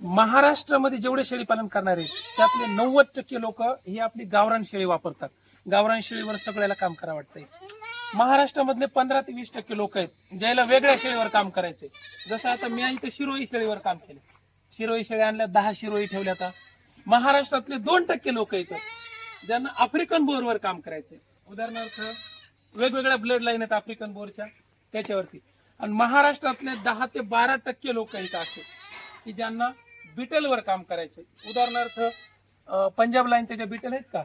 महाराष्ट्रामध्ये जेवढे शेळी पालन करणारे त्यातले नव्वद टक्के लोक ही आपली गावरान शेळी वापरतात. गावरान शेळीवर सगळ्याला काम करा वाटतंय. महाराष्ट्रामधले पंधरा ते वीस टक्के लोक आहेत ज्याला वेगळ्या शेळीवर काम करायचे जसं आता मी इथं शिरोई शेळीवर काम केलं शिरोई शेळी आणल्या दहा शिरोई ठेवल्या आता. महाराष्ट्रातले दोन टक्के लोक आहेत. ज्यांना आफ्रिकन बोरवर काम करायचे उदाहरणार्थ वेगवेगळ्या ब्लड लाईन आहेत आफ्रिकन बोरच्या त्याच्यावरती. आणि महाराष्ट्रातले दहा ते बारा टक्के लोक आहेत असे की ज्यांना बिटलवर काम करायचे. उदाहरणार्थ पंजाब लाईनचे जे बिटल आहेत का?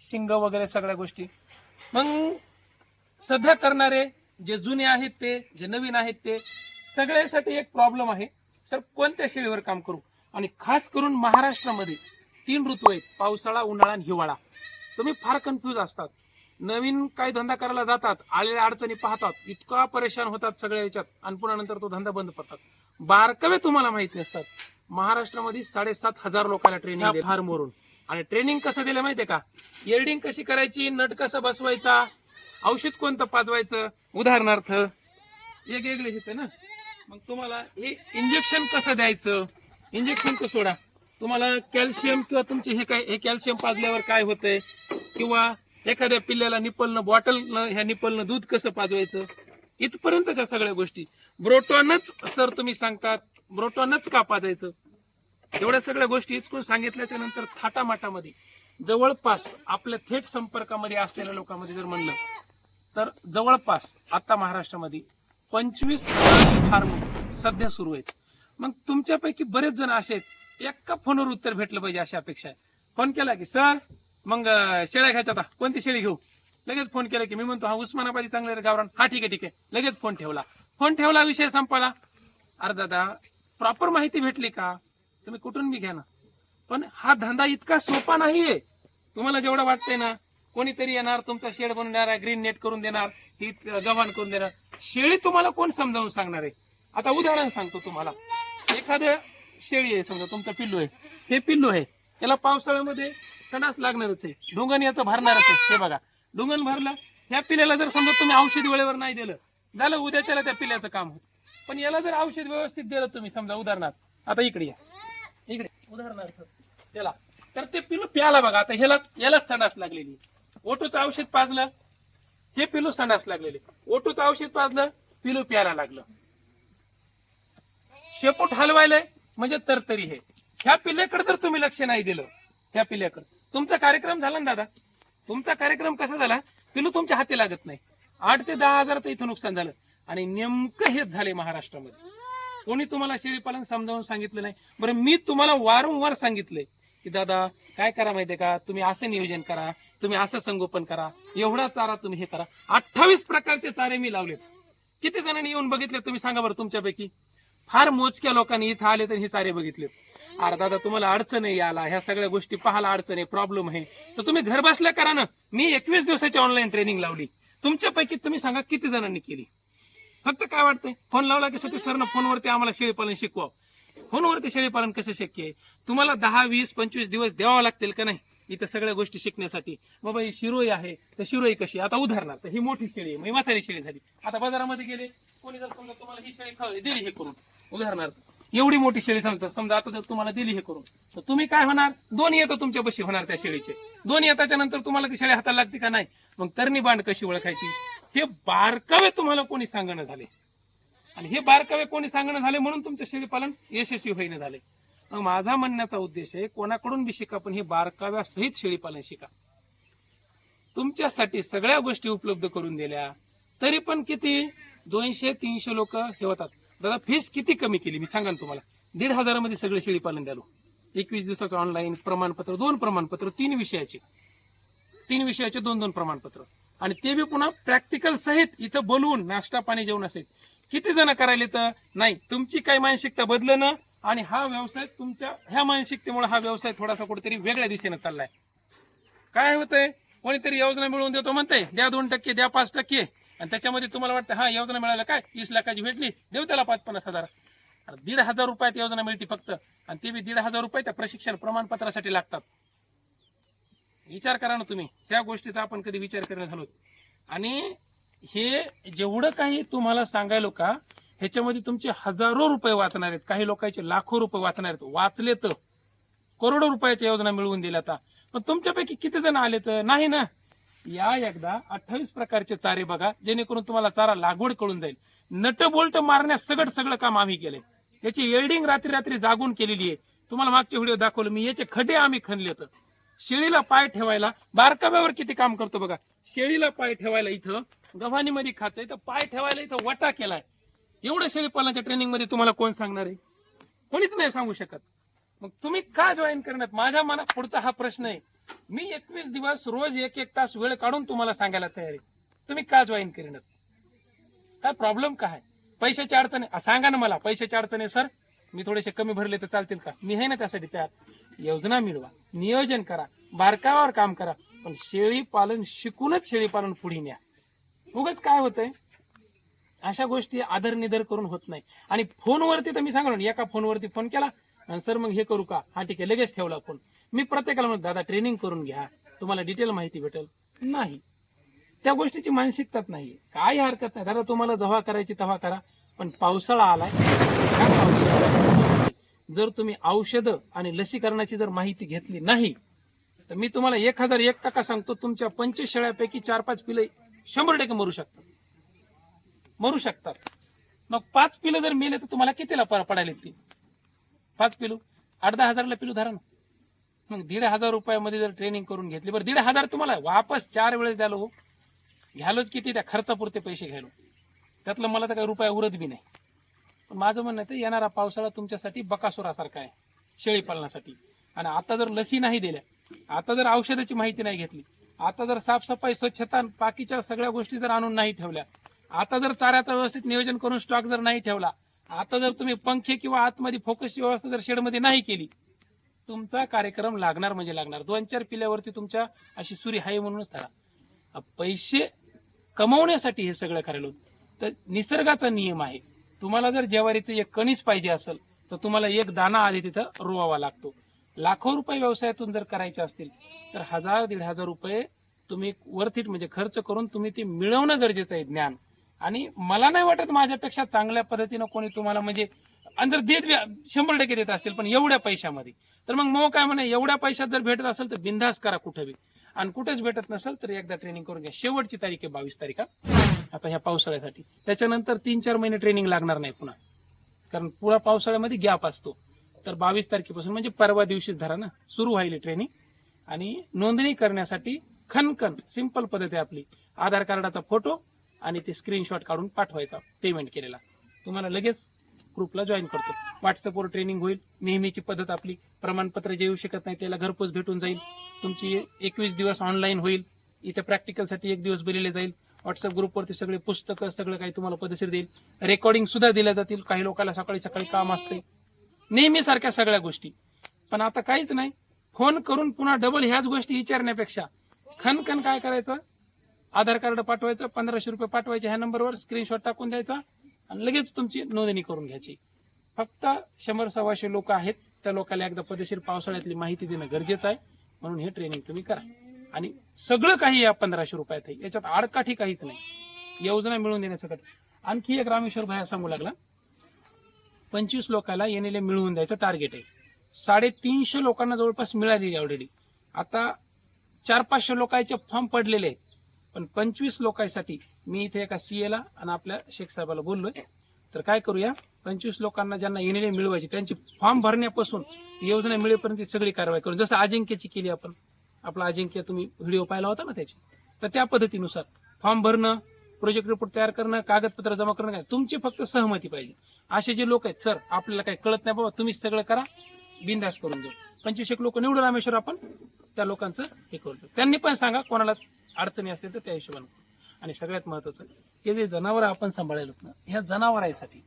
शिंग वगैरे सगळ्या गोष्टी. मग सध्या करणारे जे जुने आहेत ते जे नवीन आहेत ते सगळ्यासाठी एक प्रॉब्लेम आहे. सर कोणत्या शेळीवर काम करू? आणि खास करून महाराष्ट्रामध्ये तीन ऋतू आहेत. पावसाळा उन्हाळा आणि हिवाळा. तुम्ही फार कन्फ्यूज असतात. नवीन काही धंदा करायला जातात आलेल्या अडचणी पाहतात इतका परेशान होतात सगळ्या याच्यात. आणि पुन्हा नंतर तो धंदा बंद पडतात. बारकवे तुम्हाला माहिती नसतात महाराष्ट्रामध्ये साडेसात हजार लोकांना ट्रेनिंग फार्मवरून आणि ट्रेनिंग कसं दिलं माहितीये का? एल्डिंग कशी करायची नट कसं बसवायचा औषध कोणतं पाजवायचं? उदाहरणार्थ वेगवेगळे येते ना. मग तुम्हाला हे इंजेक्शन कसं द्यायचं? इंजेक्शन कसं सोडा. तुम्हाला कॅल्शियम किंवा तुमचे हे काय हे कॅल्शियम पाजल्यावर काय होतंय? किंवा एखाद्या पिल्ल्याला निपलनं बॉटलनं ह्या निपलनं दूध कसं पाजवायचं? इथपर्यंतच्या सगळ्या गोष्टी. ब्रोटॉनच सर तुम्ही सांगतात. ब्रोटॉनच कापा द्यायचं. एवढ्या सगळ्या गोष्टी इचकून सांगितल्याच्या नंतर थाटामाटामध्ये जवळपास आपल्या थेट संपर्कामध्ये असलेल्या लोकांमध्ये जर म्हणलं तर जवळपास आता महाराष्ट्रामध्ये पंचवीस फार्म सध्या सुरू आहेत. मग तुमच्यापैकी बरेच जण असे आहेत एका फोनवर उत्तर भेटलं पाहिजे अशी अपेक्षा आहे. फोन केला की सर मग शेळ्या घ्यायच्या आता कोणती शेळी घेऊ? लगेच फोन केला की मी म्हणतो हा उस्मानाबादी चांगले गावरान. हा ठीक आहे ठीक आहे. लगेच फोन ठेवला. फोन ठेवला विषय संपला. अरे दादा प्रॉपर माहिती भेटली का? तुम्ही कुठून बी घ्या ना. पण हा धंदा इतका सोपा नाहीये. तुम्हाला जेवढं वाटतंय ना कोणीतरी येणार तुमचा शेड बनवणार देणार ग्रीन नेट करून देणार ही गव्हाण करून देणार. शेळी तुम्हाला कोण समजावून सांगणार आहे? आता उदाहरण सांगतो तुम्हाला. एखादं शेळी आहे समजा तुमचं पिल्लू आहे. हे पिल्लू आहे. त्याला पावसाळ्यामध्ये तणास लागणारच आहे. डोंगण याचं भरणारच आहे. हे बघा. डोंगण भरलं ह्या पिल्याला जर समजा तुम्ही औषध वेळेवर नाही दिलं झालं उद्याच्याला त्या पिल्याचं काम होतं. पण याला जर औषध व्यवस्थित दिलं तुम्ही समजा उदाहरणार्थ आता इकडे या. इकडे उदाहरणार्थ त्याला. तर ते पिलू प्याला बघा आता ह्याला यालाच संडास लागलेली. ओटूचं औषध पाजलं हे पिलू संडास लागलेले. ओटोचं औषध पाजलं पिलू प्यायला लागलं. शेपूट हलवायलंय म्हणजे तरतरी हे. ह्या पिल्ल्याकडे जर तुम्ही लक्ष नाही दिलं ह्या पिल्ल्याकडे तुमचा कार्यक्रम झाला ना दादा? तुमचा कार्यक्रम कसा झाला? पिलू तुमच्या हाती लागत नाही. आठ ते दहा हजाराचं इथं नुकसान झालं. आणि नेमकं हेच झाले महाराष्ट्रामध्ये. कोणी तुम्हाला शेळीपालन समजावून सांगितलं नाही? बरं मी तुम्हाला वारंवार सांगितलंय की दादा काय करा माहितीये का? तुम्ही असं नियोजन करा तुम्ही असं संगोपन करा एवढा चारा तुम्ही हे करा. अठ्ठावीस प्रकारचे चारे मी लावलेत. किती जणांनी येऊन बघितले तुम्ही सांगा बरं तुमच्यापैकी? फार मोजक्या लोकांनी इथं आले तर हे चारे बघितलेत. अरे दादा तुम्हाला अडचण आहे याला. ह्या सगळ्या गोष्टी पाहायला अडचण आहे प्रॉब्लेम आहे. तर तुम्ही घर बसल्या करा ना. मी एकवीस दिवसाची ऑनलाईन ट्रेनिंग लावली. तुमच्यापैकी तुम्ही सांगा किती जणांनी केली? फक्त काय वाटतंय? फोन लावला की सतीश सरनं फोनवरती आम्हाला शेळीपालन शिकवा फोनवरती शेळीपालन कसं शक्य आहे? तुम्हाला दहा वीस पंचवीस दिवस द्यावा लागतील का नाही? इथं सगळ्या गोष्टी शिकण्यासाठी. बाबा ही शिरोई आहे. तर शिरोई कशी आता उदाहरणार्थ ही मोठी शेळी आहे. म्हातारी शेळी झाली. आता बाजारामध्ये गेले. कोणी जर समजा तुम्हाला ही शेळी दिली हे करून. उदाहरणार्थ एवढी मोठी शेळी समजा समजा आता जर तुम्हाला दिली हे करून तर तुम्ही काय होणार? दोन येतं तुमच्या बशी होणार त्या शेळीचे. दोन येताच्या नंतर तुम्हाला ती शेळी हाताला लागते का नाही? मग तरणी बांड कशी ओळखायची? हे बारकावे तुम्हाला कोणी सांगणं झाले? आणि हे बारकावे कोणी सांगणं झाले म्हणून तुमचं शेळीपालन यशस्वी होईने झाले. माझा म्हणण्याचा उद्देश आहे कोणाकडून बी शिका पण हे बारकाव्यासहित शेळीपालन शिका. तुमच्यासाठी सगळ्या गोष्टी उपलब्ध करून दिल्या तरी पण किती? दोनशे तीनशे लोक हे होतात. दादा फीस किती कमी केली? मी सांगा तुम्हाला. दीड हजारामध्ये सगळे शेळीपालन द्यालो. एकवीस दिवसाचं ऑनलाईन प्रमाणपत्र दोन प्रमाणपत्र तीन विषयाचे. तीन विषयाचे दोन दोन प्रमाणपत्र. आणि ते बी पुन्हा प्रॅक्टिकल सहित इथं बोलवून नाश्ता पाणी जेवण असेल. किती जण करायले तर? नाही तुमची काही मानसिकता बदलणं आणि हा व्यवसाय तुमच्या ह्या मानसिकतेमुळे हा व्यवसाय थोडासा कुठेतरी वेगळ्या दिशेने चाललाय. काय होतंय? कोणीतरी योजना मिळवून देतो म्हणते द्या दोन टक्के द्या पाच टक्के. आणि त्याच्यामध्ये तुम्हाला वाटतं हा योजना मिळाला काय? तीस लाखाची भेटली देऊ त्याला पाच पन्नास हजार. दीड हजार रुपयात योजना मिळते फक्त. आणि ते बी दीड हजार रुपये त्या प्रशिक्षण प्रमाणपत्रासाठी लागतात. विचार करा ना तुम्ही. त्या गोष्टीचा आपण कधी विचार करणं झालो आणि हे जेवढं काही तुम्हाला सांगायलो का ह्याच्यामध्ये तुमचे हजारो रुपये वाचणार आहेत. काही लोकांचे लाखो रुपये वाचणार आहेत. वाचले तर करोडो रुपयाच्या योजना मिळवून दिल्या आता. पण तुमच्यापैकी किती जण आले तर? नाही ना? या एकदा अठ्ठावीस प्रकारचे चारे बघा जेणेकरून तुम्हाला चारा लागवड कळून जाईल. नट बोल्ट मारण्यास सगळं सगळं काम आम्ही केलंय. याची एल्डिंग रात्री रात्री जागून केलेली आहे. तुम्हाला मागचे व्हिडिओ दाखवलं मी याचे खडे आम्ही खणले तर शेळीला पाय ठेवायला बारकाव्यावर किती काम करतो बघा. शेळीला पाय ठेवायला इथं गव्हाणीमध्ये खाचं इथं पाय ठेवायला इथं वटा केलाय. एवढं शेळीपालनाच्या ट्रेनिंगमध्ये तुम्हाला कोण सांगणार आहे? कोणीच नाही सांगू शकत. मग तुम्ही का जॉईन करणार माझ्या मनात पुढचा हा प्रश्न आहे. मी एकवीस दिवस रोज एक एक तास वेळ काढून तुम्हाला सांगायला तयार आहे. तुम्ही का जॉईन करणार काय प्रॉब्लेम काय पैशाची अडचण आहे सांगा ना मला पैशाची अडचण आहे सर मी थोडेसे कमी भरले तर चालतील का? मी आहे ना त्यासाठी तयार. योजना मिळवा. नियोजन करा. बारकावर काम करा. पण शेळी पालन शिकूनच शेळी पालन पुढे न्या. उगाच काय होतंय? अशा गोष्टी आदर निदर करून होत नाही. आणि फोनवरती तर मी सांगलो ना एका फोनवरती फोन केला आणि सर मग हे करू का? हा ठीक आहे लगेच ठेवला फोन. मी प्रत्येकाला म्हणतो दादा ट्रेनिंग करून घ्या. तुम्हाला डिटेल माहिती भेटेल. नाही. त्या गोष्टीची मानसिकताच नाही काही हरकत नाही. दादा तुम्हाला जव्हा करायची तेव्हा करा पण पावसाळा आलाय. जर तुम्ही औषधं आणि लसीकरणाची जर माहिती घेतली नाही तर मी तुम्हाला एक हजार एक टक्का सांगतो तुमच्या पंचवीस शेळ्यापैकी चार पाच पिले शंभर टक्के मरू शकतात. मरू शकतात. मग पाच पिलं जर मेले तर तुम्हाला कितीला पडायला येतील? पाच पिलू? आठ दहा हजारला पिलू धरा ना. मग दीड हजार रुपयामध्ये जर ट्रेनिंग करून घेतली बरं दीड हजार तुम्हाला वापस चार वेळेस द्यालो हो घ्यालोच किती त्या खर्चापुरते पैसे घ्यालो त्यातलं मला तर काही रुपया उरत बी नाही. माझं म्हणणं तर येणारा पावसाळा तुमच्यासाठी बकासुरासारखा आहे. शेळी पालनासाठी. आणि आता जर लसी नाही दिल्या आता जर औषधाची माहिती नाही घेतली आता जर साफसफाई स्वच्छता आणि बाकीच्या सगळ्या गोष्टी जर आणून नाही ठेवल्या आता जर चाऱ्याचं व्यवस्थित नियोजन करून स्टॉक जर नाही ठेवला आता जर तुम्ही पंखे किंवा आतमध्ये फोकसची व्यवस्था जर शेडमध्ये नाही केली तुमचा कार्यक्रम लागणार म्हणजे लागणार. दोन चार पिल्यावरती तुमच्या अशी सुरी हाय म्हणूनच ठरा पैसे कमवण्यासाठी हे सगळं करायला तर निसर्गाचा नियम आहे. तुम्हाला जर ज्वारीचं एक कणीस पाहिजे असेल तर तुम्हाला एक दाना आधी तिथं रोवावा लागतो. लाखो रुपये व्यवसायातून जर करायचे असतील तर हजार दीड हजार रुपये तुम्ही वरतीत म्हणजे खर्च करून तुम्ही ते मिळवणं गरजेचं आहे ज्ञान. आणि मला नाही वाटत माझ्यापेक्षा चांगल्या पद्धतीनं कोणी तुम्हाला म्हणजे अंदर देत शंभर टक्के देत असतील पण एवढ्या पैशामध्ये. तर मग मग काय म्हणे एवढ्या पैशात जर भेटत असेल तर बिंधास करा कुठे बी. आणि कुठेच भेटत नसेल तर एकदा ट्रेनिंग करून घ्या. शेवटची तारीख आहे बावीस तारीख आता ह्या पावसाळ्यासाठी. त्याच्यानंतर तीन चार महिने ट्रेनिंग लागणार नाही पुन्हा. कारण पुरा पावसाळ्यामध्ये गॅप असतो. तर बावीस तारखेपासून म्हणजे परवा दिवशीच धरा ना. सुरू व्हायली ट्रेनिंग आणि नोंदणी करण्यासाठी खनखन सिंपल पद्धत आहे आपली. आधार कार्डाचा फोटो आणि ते स्क्रीनशॉट काढून पाठवायचा पेमेंट केलेला. तुम्हाला लगेच ग्रुपला जॉईन करतो. व्हॉट्सअपवर ट्रेनिंग होईल. नेहमीची पद्धत आपली. प्रमाणपत्र जे येऊ शकत नाही त्याला घरपोच भेटून जाईल. तुमची एकवीस दिवस ऑनलाईन होईल. इथे प्रॅक्टिकलसाठी एक दिवस दिलेले जाईल. व्हॉट्सअप ग्रुपवरती सगळे पुस्तकं सगळं काही तुम्हाला पद्धतशीर देईल. रेकॉर्डिंग सुद्धा दिल्या जातील. काही लोकांना सकाळी सकाळी काम असते. नेहमीसारख्या सगळ्या गोष्टी. पण आता काहीच नाही. फोन करून पुन्हा डबल ह्याच गोष्टी विचारण्यापेक्षा खनखन काय करायचं? आधार कार्ड पाठवायचं पंधराशे रुपये पाठवायचे ह्या नंबरवर स्क्रीनशॉट टाकून द्यायचा आणि लगेच तुमची नोंदणी करून घ्यायची. फक्त शंभर सव्वाशे लोक आहेत. त्या लोकांना एकदा पदेशीर पावसाळ्यातली माहिती देणं गरजेचं आहे. म्हणून हे ट्रेनिंग तुम्ही करा. आणि सगळं काही या पंधराशे रुपयात आहे. याच्यात आडकाठी काहीच नाही. योजना मिळवून देण्यासकट आणखी एक रामेश्वर भाया सांगू लागला. पंचवीस लोकांना येणेले मिळवून द्यायचं टार्गेट आहे. साडेतीनशे लोकांना जवळपास मिळालेली ऑलरेडी आता चार पाचशे लोकांचे फॉर्म पडलेले आहेत. पण पंचवीस लोकांसाठी मी इथे एका सी एला आणि आपल्या शेख साहेबाला बोललोय. तर काय करूया? पंचवीस लोकांना ज्यांना येणेले मिळवायचे त्यांची फॉर्म भरण्यापासून योजना मिळेपर्यंत ती सगळी कारवाई करू जसं अजिंक्यची केली आपण आपला अजिंक्य तुम्ही व्हिडिओ पाहिला होता ना त्याची तर त्या पद्धतीनुसार फॉर्म भरणं प्रोजेक्ट रिपोर्ट तयार करणं कागदपत्र जमा करणं काय तुमची फक्त सहमती पाहिजे. असे जे लोक आहेत सर आपल्याला काही कळत नाही बाबा तुम्हीच सगळं करा बिनधास्त करून देऊ. पंचवीस एक लोक निवडून रामेश्वर आपण त्या लोकांचं हे करतो. त्यांनी पण सांगा कोणाला अडचणी असतील तर त्या हिशोबाने. आणि सगळ्यात महत्वाचं हे जे जनावर आपण सांभाळायला ना ह्या जनावरांसाठी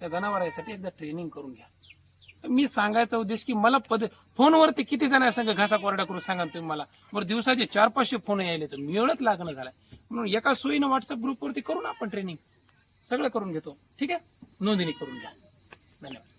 त्या जनावरांसाठी एकदा ट्रेनिंग करून घ्या. मी सांगायचा उद्देश की मला पद फोनवरती किती जण सांगा घासा कोरडा करून सांगा तुम्ही मला. बरं दिवसाचे चार पाचशे फोन यायले तर मिळत लागणं झालाय. म्हणून एका सोयीनं व्हॉट्सअप ग्रुपवरती करू ना आपण ट्रेनिंग सगळं करून घेतो. ठीक आहे? नोंदणी करून घ्या. धन्यवाद.